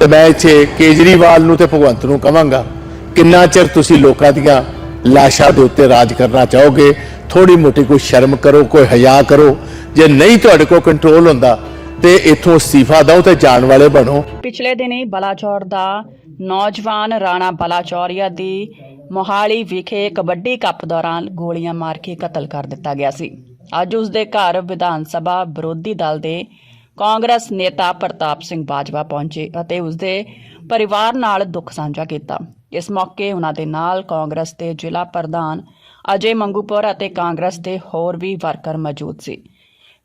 ਤੇ ਮੈਂ ਇੱਥੇ ਕੇਜਰੀਵਾਲ ਨੂੰ ਤੇ ਭਗਵੰਤ ਨੂੰ ਕਵਾਂਗਾ ਕਿੰਨਾ ਚਿਰ ਤੁਸੀਂ ਲੋਕਾਂ ਦੀਆਂ ਲਾਸ਼ਾਂ ਦੇ ਉੱਤੇ ਰਾਜ ਕਰਨਾ ਚਾਹੋਗੇ? ਥੋੜੀ ਮੋਟੀ ਕੋਈ ਸ਼ਰਮ ਕਰੋ, ਕੋਈ ਹਿਆ ਕਰੋ। ਜੇ ਨਹੀਂ ਤੁਹਾਡੇ ਕੋਲ ਕੰਟਰੋਲ ਹੁੰਦਾ, ਤੇ ਇੱਥੋਂ ਅਸਤੀਫਾ ਦਿਓ ਤੇ ਜਾਣ ਵਾਲੇ ਬਣੋ। ਪਿਛਲੇ ਦਿਨੀ ਬਲਾਚੌਰ ਦਾ ਨੌਜਵਾਨ ਰਾਣਾ ਬਲਾਚੌਰੀਆ ਦੀ ਮੋਹਾਲੀ ਵਿਖੇ ਕਬੱਡੀ ਕੱਪ ਦੌਰਾਨ ਗੋਲੀਆਂ ਮਾਰ ਕੇ ਕਤਲ ਕਰ ਦਿੱਤਾ ਗਿਆ ਸੀ। ਅੱਜ ਉਸ ਦੇ ਘਰ ਵਿਧਾਨ ਸਭਾ ਵਿਰੋਧੀ ਦਲ ਦੇ ਕਾਂਗਰਸ ਨੇਤਾ ਪ੍ਰਤਾਪ ਸਿੰਘ ਬਾਜਵਾ ਪਹੁੰਚੇ ਅਤੇ ਉਸ ਦੇ ਪਰਿਵਾਰ ਨਾਲ ਦੁੱਖ ਸਾਂਝਾ ਕੀਤਾ। ਇਸ ਮੌਕੇ ਉਹਨਾਂ ਦੇ ਨਾਲ ਕਾਂਗਰਸ ਦੇ ਜ਼ਿਲ੍ਹਾ ਪ੍ਰਧਾਨ ਅਜੇ ਮੰਗੂਪੁਰ ਅਤੇ ਕਾਂਗਰਸ ਦੇ ਹੋਰ ਵੀ ਵਰਕਰ ਮੌਜੂਦ ਸੀ।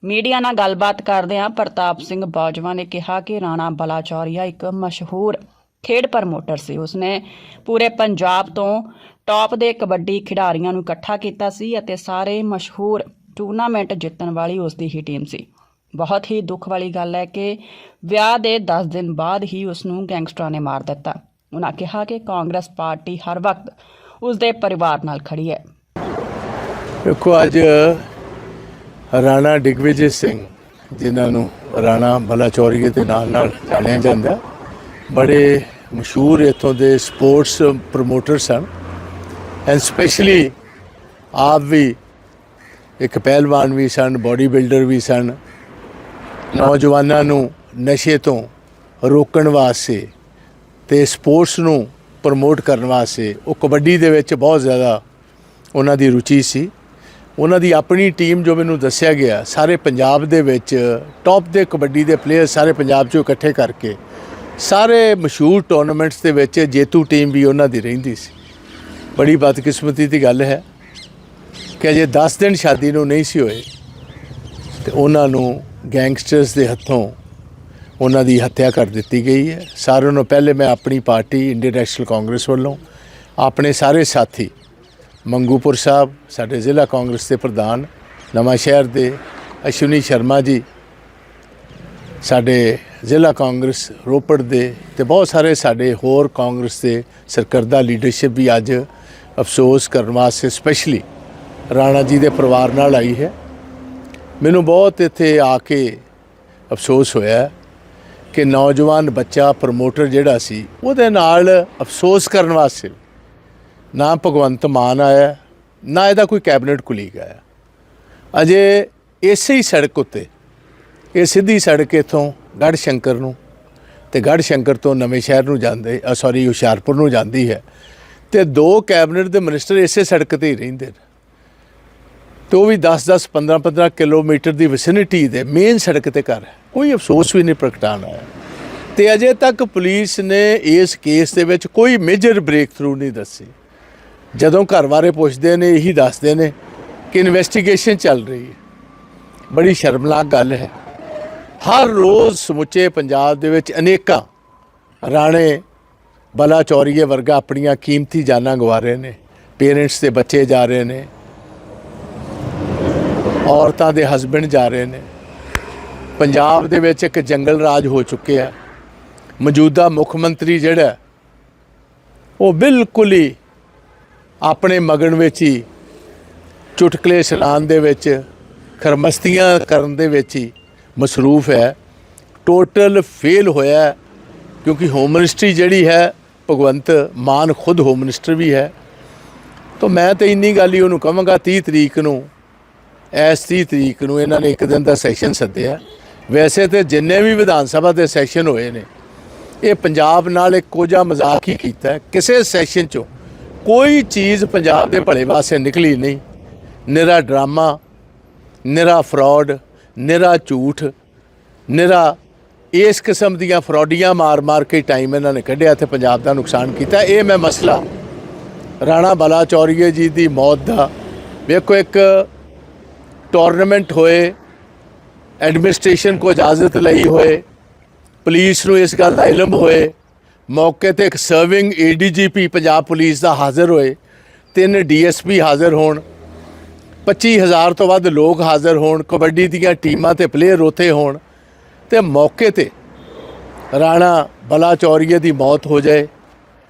ਮੀਡੀਆ ਨਾਲ ਗੱਲਬਾਤ ਕਰਦਿਆਂ ਪ੍ਰਤਾਪ ਸਿੰਘ ਬਾਜਵਾ ਨੇ ਕਿਹਾ ਕਿ ਰਾਣਾ ਬਲਾਚੌਰੀਆ ਇੱਕ ਮਸ਼ਹੂਰ ਖੇਡ ਪ੍ਰਮੋਟਰ ਸੀ। ਉਸਨੇ ਪੂਰੇ ਪੰਜਾਬ ਤੋਂ ਟੌਪ ਦੇ ਕਬੱਡੀ ਖਿਡਾਰੀਆਂ ਨੂੰ ਇਕੱਠਾ ਕੀਤਾ ਸੀ ਅਤੇ ਸਾਰੇ ਮਸ਼ਹੂਰ ਟੂਰਨਾਮੈਂਟ ਜਿੱਤਣ ਵਾਲੀ ਉਸ ਦੀ ਹੀ ਟੀਮ ਸੀ। ਬਹੁਤ ਹੀ ਦੁੱਖ ਵਾਲੀ ਗੱਲ ਹੈ ਕਿ ਵਿਆਹ ਦੇ 10 ਦਿਨ ਬਾਅਦ ਹੀ ਉਸ ਨੂੰ ਗੈਂਗਸਟਰਾਂ ਨੇ ਮਾਰ ਦਿੱਤਾ। ਉਹਨਾਂ ਕਿਹਾ ਕਿ ਕਾਂਗਰਸ ਪਾਰਟੀ ਹਰ ਵਕਤ ਉਸ ਦੇ ਪਰਿਵਾਰ ਨਾਲ ਖੜੀ ਹੈ। ਦੇਖੋ, ਅੱਜ ਰਾਣਾ ਡਿਗਵਿਜੇ ਸਿੰਘ, ਜਿਨ੍ਹਾਂ ਨੂੰ ਰਾਣਾ ਬਲਾਚੌਰੀਏ ਦੇ ਨਾਲ ਨਾਲ ਜਾਣਿਆ ਜਾਂਦਾ ਬੜੇ ਮਸ਼ਹੂਰ ਇਥੋਂ ਦੇ ਸਪੋਰਟਸ ਪ੍ਰਮੋਟਰ ਸਨ ਐਂਡ ਸਪੈਸ਼ਲੀ ਆਪ ਵੀ ਇੱਕ ਪਹਿਲਵਾਨ ਵੀ ਸਨ ਬਾਡੀ ਬਿਲਡਰ ਵੀ ਸਨ ਨੌਜਵਾਨਾਂ ਨੂੰ ਨਸ਼ੇ ਤੋਂ ਰੋਕਣ ਵਾਸਤੇ ਤੇ ਸਪੋਰਟਸ ਨੂੰ ਪ੍ਰਮੋਟ ਕਰਨ ਵਾਸਤੇ, ਉਹ ਕਬੱਡੀ ਦੇ ਵਿੱਚ ਬਹੁਤ ਜ਼ਿਆਦਾ ਉਹਨਾਂ ਦੀ ਰੁਚੀ ਸੀ। ਉਹਨਾਂ ਦੀ ਆਪਣੀ ਟੀਮ ਜੋ ਮੈਨੂੰ ਦੱਸਿਆ ਗਿਆ, ਸਾਰੇ ਪੰਜਾਬ ਦੇ ਵਿੱਚ ਟੌਪ ਦੇ ਕਬੱਡੀ ਦੇ ਪਲੇਅਰ ਸਾਰੇ ਪੰਜਾਬ ਚੋਂ ਇਕੱਠੇ ਕਰਕੇ, ਸਾਰੇ ਮਸ਼ਹੂਰ ਟੂਰਨਾਮੈਂਟਸ ਦੇ ਵਿੱਚ ਜੇਤੂ ਟੀਮ ਵੀ ਉਹਨਾਂ ਦੀ ਰਹਿੰਦੀ ਸੀ। ਬੜੀ ਬਦਕਿਸਮਤੀ ਦੀ ਗੱਲ ਹੈ ਕਿ ਅਜੇ 10 ਦਿਨ ਸ਼ਾਦੀ ਨੂੰ ਨਹੀਂ ਸੀ ਹੋਏ ਤੇ ਉਹਨਾਂ ਨੂੰ ਗੈਂਗਸਟਰਸ ਦੇ ਹੱਥੋਂ ਉਹਨਾਂ ਦੀ ਹੱਤਿਆ ਕਰ ਦਿੱਤੀ ਗਈ ਹੈ। ਸਾਰਿਆਂ ਨੂੰ ਪਹਿਲੇ ਮੈਂ ਆਪਣੀ ਪਾਰਟੀ ਇੰਡੀਅਨ ਨੈਸ਼ਨਲ ਕਾਂਗਰਸ ਵੱਲੋਂ ਆਪਣੇ ਸਾਰੇ ਸਾਥੀ ਮੰਗੂਪੁਰ ਸਾਹਿਬ, ਸਾਡੇ ਜ਼ਿਲ੍ਹਾ ਕਾਂਗਰਸ ਦੇ ਪ੍ਰਧਾਨ, ਨਵਾਂ ਸ਼ਹਿਰ ਦੇ ਅਸ਼ਵਨੀ ਸ਼ਰਮਾ ਜੀ, ਸਾਡੇ ਜ਼ਿਲ੍ਹਾ ਕਾਂਗਰਸ ਰੋਪੜ ਦੇ ਤੇ ਬਹੁਤ ਸਾਰੇ ਸਾਡੇ ਹੋਰ ਕਾਂਗਰਸ ਦੇ ਸਰਕਰਦਾ ਲੀਡਰਸ਼ਿਪ ਵੀ ਅੱਜ ਅਫਸੋਸ ਕਰਨ ਵਾਸਤੇ ਸਪੈਸ਼ਲੀ ਰਾਣਾ ਜੀ ਦੇ ਪਰਿਵਾਰ ਨਾਲ ਆਈ ਹੈ। ਮੈਨੂੰ ਬਹੁਤ ਇੱਥੇ ਆ ਕੇ ਅਫਸੋਸ ਹੋਇਆ ਕਿ ਨੌਜਵਾਨ ਬੱਚਾ ਪ੍ਰਮੋਟਰ ਜਿਹੜਾ ਸੀ, ਉਹਦੇ ਨਾਲ ਅਫਸੋਸ ਕਰਨ ਵਾਸਤੇ ਨਾ ਭਗਵੰਤ ਮਾਨ ਆਇਆ, ਨਾ ਇਹਦਾ ਕੋਈ ਕੈਬਨਿਟ ਕੁਲੀਗ ਆਇਆ। ਅਜੇ ਇਸੇ ਹੀ ਸੜਕ ਉੱਤੇ, ਇਹ ਸਿੱਧੀ ਸੜਕ ਇਥੋਂ ਗੜ੍ਹ ਸ਼ੰਕਰ ਨੂੰ ਤੇ ਗੜ੍ਹ ਸ਼ੰਕਰ ਤੋਂ ਨਵੇਂ ਸ਼ਹਿਰ ਨੂੰ ਜਾਂਦੇ ਸੌਰੀ ਹੁਸ਼ਿਆਰਪੁਰ ਨੂੰ ਜਾਂਦੀ ਹੈ ਤੇ ਦੋ ਕੈਬਨਿਟ ਦੇ ਮਿਨਿਸਟਰ ਇਸੇ ਸੜਕ ਤੇ ਹੀ ਰਹਿੰਦੇ ਨੇ। ਤੇ ਉਹ ਵੀ 10-10 15-15 ਕਿਲੋਮੀਟਰ ਦੀ ਵਿਸਿਨਿਟੀ ਦੇ ਮੇਨ ਸੜਕ ਤੇ ਘਰ ਹੈ। ਕੋਈ ਅਫਸੋਸ ਵੀ ਨਹੀਂ ਪ੍ਰਗਟਾਉਣਾ ਹੈ ਤੇ ਅਜੇ ਤੱਕ ਪੁਲਿਸ ਨੇ ਇਸ ਕੇਸ ਦੇ ਵਿੱਚ ਕੋਈ ਮੇਜਰ ਬ੍ਰੇਕ ਥਰੂ ਨਹੀਂ ਦੱਸੀ। ਜਦੋਂ ਘਰ ਬਾਰੇ ਪੁੱਛਦੇ ਨੇ, ਇਹੀ ਦੱਸਦੇ ਨੇ ਕਿ ਇਨਵੈਸਟੀਗੇਸ਼ਨ ਚੱਲ ਰਹੀ ਹੈ। ਬੜੀ ਸ਼ਰਮਨਾਕ ਗੱਲ ਹੈ। ਹਰ ਰੋਜ਼ ਸਮੁੱਚੇ ਪੰਜਾਬ ਦੇ ਵਿੱਚ ਅਨੇਕਾਂ ਰਾਣੇ ਬਲਾ ਚੌਰੀਏ ਵਰਗਾ ਆਪਣੀਆਂ ਕੀਮਤੀ ਜਾਨਾਂ ਗਵਾ ਰਹੇ ਨੇ। ਪੇਰੈਂਟਸ ਦੇ ਬੱਚੇ ਜਾ ਰਹੇ ਨੇ। ਔਰਤਾਂ ਦੇ ਹਸਬੰਡ ਜਾ ਰਹੇ ਨੇ। ਪੰਜਾਬ ਦੇ ਵਿੱਚ ਇੱਕ ਜੰਗਲ ਰਾਜ ਹੋ ਚੁੱਕਿਆ ਮੌਜੂਦਾ ਮੁੱਖ ਮੰਤਰੀ ਜਿਹੜਾ ਉਹ ਬਿਲਕੁਲ ਹੀ ਆਪਣੇ ਮਗਨ ਵਿੱਚ ਹੀ, ਚੁਟਕਲੇ ਸੁਣਾਉਣ ਦੇ ਵਿੱਚ, ਖਰਮਸਤੀਆਂ ਕਰਨ ਦੇ ਵਿੱਚ ਹੀ ਮਸਰੂਫ ਹੈ। ਟੋਟਲ ਫੇਲ ਹੋਇਆ ਕਿਉਂਕਿ ਹੋਮ ਮਿਨਿਸਟਰੀ ਜਿਹੜੀ ਹੈ, ਭਗਵੰਤ ਮਾਨ ਖੁਦ ਹੋਮ ਮਿਨਿਸਟਰ ਵੀ ਹੈ। ਤਾਂ ਮੈਂ ਤਾਂ ਇੰਨੀ ਗੱਲ ਹੀ ਉਹਨੂੰ ਕਹਾਂਗਾ 30 ਤਰੀਕ ਨੂੰ ਇਸ 30 ਤਰੀਕ ਨੂੰ ਇਹਨਾਂ ਨੇ ਇੱਕ ਦਿਨ ਦਾ ਸੈਸ਼ਨ ਸੱਦਿਆ। ਵੈਸੇ ਤੇ ਜਿੰਨੇ ਵੀ ਵਿਧਾਨ ਸਭਾ ਦੇ ਸੈਸ਼ਨ ਹੋਏ ਨੇ, ਇਹ ਪੰਜਾਬ ਨਾਲ ਇੱਕ ਕੋਝਾ ਮਜ਼ਾਕ ਹੀ ਕੀਤਾ ਕਿਸੇ ਸੈਸ਼ਨ ਚੋਂ ਕੋਈ ਚੀਜ਼ ਪੰਜਾਬ ਦੇ ਭਲੇ ਵਾਸਤੇ ਨਿਕਲੀ ਨਹੀਂ। ਨਿਰਾ ਡਰਾਮਾ ਨਿਰਾ ਫਰਾਡ ਨਿਰਾ ਝੂਠ ਨਿਰਾ ਇਸ ਕਿਸਮ ਦੀਆਂ ਫਰਾਡੀਆਂ ਮਾਰ-ਮਾਰ ਕੇ ਟਾਈਮ ਇਹਨਾਂ ਨੇ ਕੱਢਿਆ ਤੇ ਪੰਜਾਬ ਦਾ ਨੁਕਸਾਨ ਕੀਤਾ। ਇਹ ਮੈਂ ਮਸਲਾ ਰਾਣਾ ਬਲਾ ਚੌਰੀਏ ਜੀ ਦੀ ਮੌਤ ਦਾ। ਵੇਖੋ ਇੱਕ ਟੂਰਨਾਮੈਂਟ ਹੋਏ ਐਡਮਿਨਿਸਟ੍ਰੇਸ਼ਨ ਕੋ ਇਜਾਜ਼ਤ ਲਈ ਹੋਏ ਪੁਲਿਸ ਨੂੰ ਇਸ ਗੱਲ ਦਾ ਇਲਮ ਹੋਏ, ਮੌਕੇ ਤੇ ਇੱਕ ਸਰਵਿੰਗ ਏਡੀਜੀਪੀ ਪੰਜਾਬ ਪੁਲਿਸ ਦਾ ਹਾਜ਼ਰ ਹੋਏ, ਤਿੰਨ ਡੀਐਸਪੀ ਹਾਜ਼ਰ ਹੋਣ 25000 ਤੋਂ ਵੱਧ ਲੋਕ ਹਾਜ਼ਰ ਹੋਣ, ਕਬੱਡੀ ਦੀਆਂ ਟੀਮਾਂ ਤੇ ਪਲੇਅਰ ਉੱਥੇ ਹੋਣ, ਤੇ ਮੌਕੇ ਤੇ ਰਾਣਾ ਬਲਾ ਚੌਰੀਏ ਦੀ ਮੌਤ ਹੋ ਜਾਏ,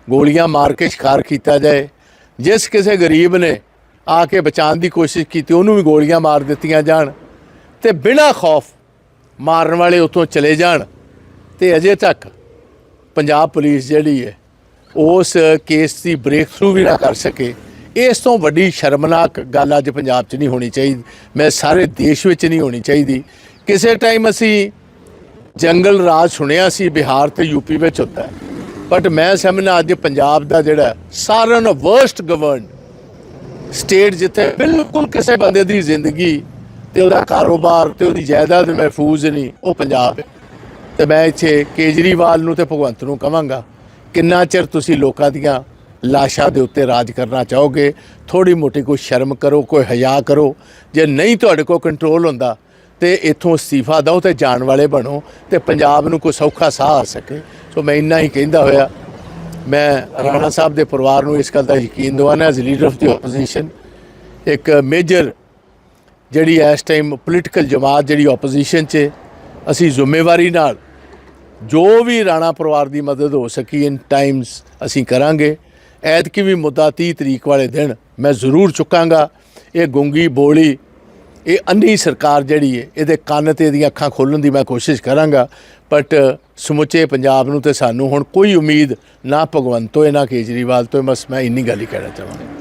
ਗੋਲੀਆਂ ਮਾਰ ਕੇ ਸ਼ਿਕਾਰ ਕੀਤਾ ਜਾਏ, ਜਿਸ ਕਿਸੇ ਗਰੀਬ ਨੇ ਆ ਕੇ ਬਚਾਉਣ ਦੀ ਕੋਸ਼ਿਸ਼ ਕੀਤੀ, ਉਹਨੂੰ ਵੀ ਗੋਲੀਆਂ ਮਾਰ ਦਿੱਤੀਆਂ ਜਾਣ ਤੇ ਬਿਨਾਂ ਖੌਫ ਮਾਰਨ ਵਾਲੇ ਉੱਥੋਂ ਚਲੇ ਜਾਣ। ਤੇ ਅਜੇ ਤੱਕ ਪੰਜਾਬ ਪੁਲਿਸ ਜਿਹੜੀ ਹੈ, ਉਸ ਕੇਸ ਦੀ ਬ੍ਰੇਕ ਥਰੂ ਵੀ ਨਾ ਕਰ ਸਕੇ। ਇਸ ਤੋਂ ਵੱਡੀ ਸ਼ਰਮਨਾਕ ਗੱਲ ਅੱਜ ਪੰਜਾਬ 'ਚ ਨਹੀਂ ਹੋਣੀ ਚਾਹੀਦੀ। ਮੈਂ ਸਾਰੇ ਦੇਸ਼ ਵਿੱਚ ਨਹੀਂ ਹੋਣੀ ਚਾਹੀਦੀ। ਕਿਸੇ ਟਾਈਮ ਅਸੀਂ ਜੰਗਲ ਰਾਜ ਸੁਣਿਆ ਸੀ, ਬਿਹਾਰ ਤੇ ਯੂਪੀ ਵਿੱਚ ਹੁੰਦਾ। ਬਟ ਮੈਂ ਸਮਝਣਾ ਅੱਜ ਪੰਜਾਬ ਦਾ ਜਿਹੜਾ ਸਾਰਿਆਂ ਨਾਲੋਂ ਵਰਸਟ ਗਵਰਨਡ ਸਟੇਟ ਜਿੱਥੇ ਬਿਲਕੁਲ ਕਿਸੇ ਬੰਦੇ ਦੀ ਜ਼ਿੰਦਗੀ ਤੇ ਉਹਦਾ ਕਾਰੋਬਾਰ ਤੇ ਉਹਦੀ ਜਾਇਦਾਦ ਮਹਿਫੂਜ਼ ਨਹੀਂ, ਉਹ ਪੰਜਾਬ ਹੈ। ਤੇ ਮੈਂ ਇੱਥੇ ਕੇਜਰੀਵਾਲ ਨੂੰ ਤੇ ਭਗਵੰਤ ਨੂੰ ਕਵਾਂਗਾ ਕਿੰਨਾ ਚਿਰ ਤੁਸੀਂ ਲੋਕਾਂ ਦੀਆਂ ਲਾਸ਼ਾਂ ਦੇ ਉੱਤੇ ਰਾਜ ਕਰਨਾ ਚਾਹੋਗੇ? ਥੋੜੀ ਮੋਟੀ ਕੋਈ ਸ਼ਰਮ ਕਰੋ, ਕੋਈ ਹਯਾ ਕਰੋ। ਜੇ ਨਹੀਂ ਤੁਹਾਡੇ ਕੋਲ ਕੰਟਰੋਲ ਹੁੰਦਾ, ਤੇ ਇੱਥੋਂ ਅਸਤੀਫਾ ਦਿਓ ਤੇ ਜਾਣ ਵਾਲੇ ਬਣੋ ਤੇ ਪੰਜਾਬ ਨੂੰ ਕੋਈ ਸੌਖਾ ਸਾਹ ਆ ਸਕੇ। ਸੋ ਮੈਂ ਇੰਨਾ ਹੀ ਕਹਿੰਦਾ ਹੋਇਆ। ਮੈਂ ਰਾਣਾ ਸਾਹਿਬ ਦੇ ਪਰਿਵਾਰ ਨੂੰ ਇਸ ਗੱਲ ਦਾ ਯਕੀਨ ਦਿਵਾਉਣਾ as leader of the opposition ਇੱਕ ਮੇਜਰ ਜਿਹੜੀ ਇਸ ਟਾਈਮ ਪੋਲੀਟੀਕਲ ਜਮਾਤ ਜਿਹੜੀ ਆਪੋਜੀਸ਼ਨ 'ਚ ਅਸੀਂ ਜ਼ਿੰਮੇਵਾਰੀ ਨਾਲ ਜੋ ਵੀ ਰਾਣਾ ਪਰਿਵਾਰ ਦੀ ਮਦਦ ਹੋ ਸਕੀ ਇਨ ਟਾਈਮਸ ਅਸੀਂ ਕਰਾਂਗੇ। ਐਤਕੀ ਵੀ ਮੁੱਦਾ 30 ਤਰੀਕ ਵਾਲੇ ਦਿਨ ਮੈਂ ਜ਼ਰੂਰ ਚੁੱਕਾਂਗਾ। ਇਹ ਗੁੰਗੀ ਬੋਲੀ ਇਹ ਅੰਨੀ ਸਰਕਾਰ ਜਿਹੜੀ ਹੈ ਇਹਦੇ ਕੰਨ ਤੇ ਇਹਦੀਆਂ ਅੱਖਾਂ ਖੋਲਣ ਦੀ ਮੈਂ ਕੋਸ਼ਿਸ਼ ਕਰਾਂਗਾ ਬਟ ਸਮੁੱਚੇ ਪੰਜਾਬ ਨੂੰ ਤੇ ਸਾਨੂੰ ਹੁਣ ਕੋਈ ਉਮੀਦ ਨਾ ਭਗਵੰਤ ਤੋਂ ਹੈ ਨਾ ਕੇਜਰੀਵਾਲ ਤੋਂ, ਬਸ ਮੈਂ ਇੰਨੀ ਗੱਲ ਹੀ ਕਹਿਣਾ ਚਾਹਾਂਗਾ।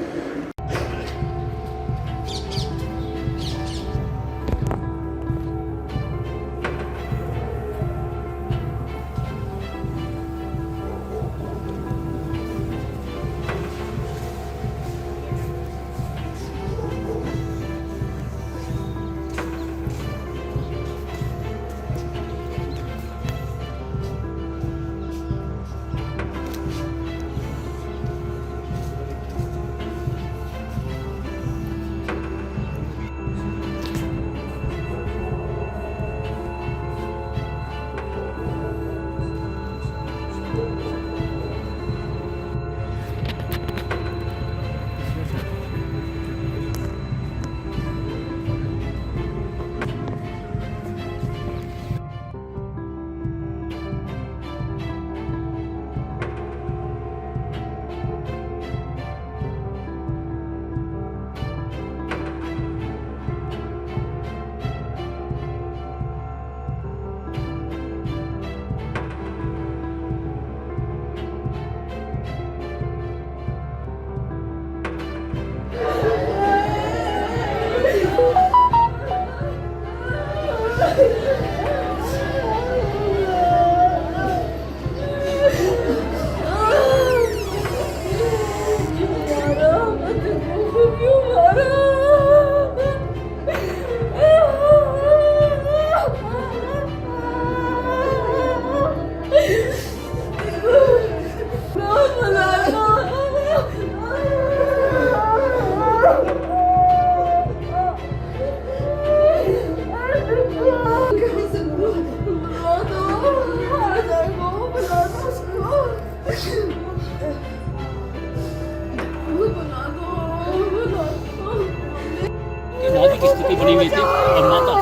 स्थिति बनी हुई थी और माता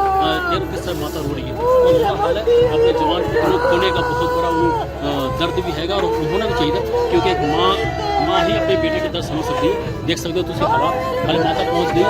सर माता रो रही है और बुरा हाल है अपने जवान को खोने का बहुत बड़ा वो दर्द भी हैगा और होना भी चाहिए क्योंकि एक माँ माँ ही अपने बेटे के दर्द समझ सकती है। देख सकते हो तुझे हवा हमारे माता पहुँच गई।